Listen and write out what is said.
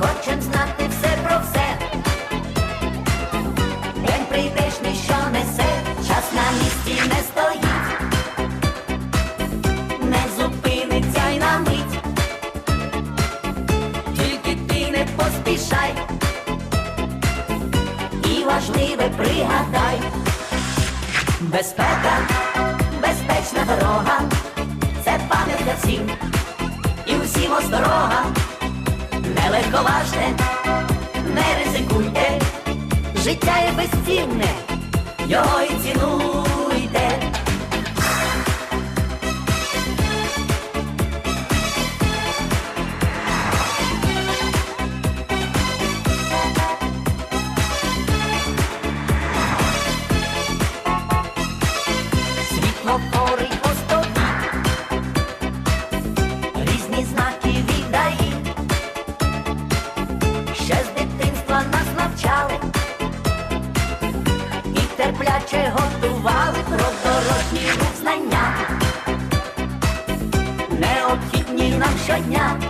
хочем знати все про все. День прийдешний, що несе, час на місці не стоїть, не зупиниться й на мить, тільки ти не поспішай, і важливе пригадай, безпека, безпечна дорога. Легковажте, не ризикуйте, життя є безцінне, його і цінуйте. Світло Світлофори постові, різні знаки терпляче готували про дорожній рух знання, необхідні нам щодня.